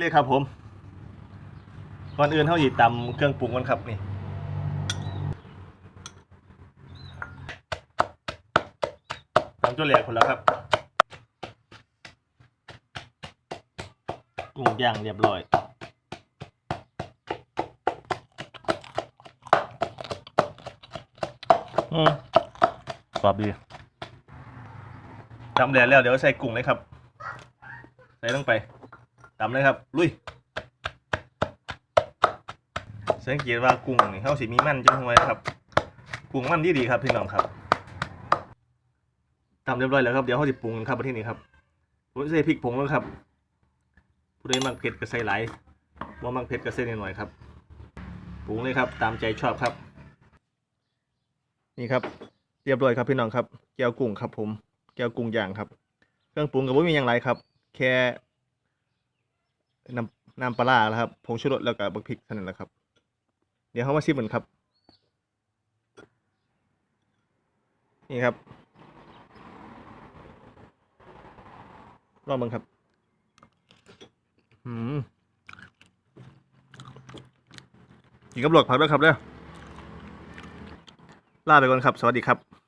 เรียกครับผม ก่อนอื่นเท่าหยิบตำเครื่องปรุงกันครับนี่ตำจุเหลียคนแล้วครับกุ้งย่างเรียบร้อย อืมกรอบดีตำแดดแล้วเดี๋ยวใส่กุ้งเลยครับ ใส่ลงไปำเลยครับ ลุย สังเกตว่ากุ้งนี่เขาสีมีมันจังหวะครับ กุ้งมันดีดีครับพี่น้องครับตำเรียบร้อยแล้วครับเดี๋ยวเขาจะปรุงครับประเทศนี้ครับผมใส่พริกผงแล้วครับผู้ใดมักเผ็ดก็ใส่หลายว่ามักเผ็ดก็ใส่หน่อยครับปรุงเลยครับ ตามใจชอบครับ นี่ครับ เรียบร้อยครับพี่น้องครับ แก้วกุ้งครับ ผม แก้วกุ้งย่างครับ เครื่องปรุงก็ไม่มีอย่างไรครับ แค่ น้ำน้ำปลาแล้วครับผงชูรสแล้วก็บักพริกเท่านั้นแหละครับ เดี๋ยวเขามาชิมกันครับ นี่ครับลองมึงครับอืมกินกับหลวกผักด้วยครับเด้อลาไปก่อนครับ สวัสดีครับ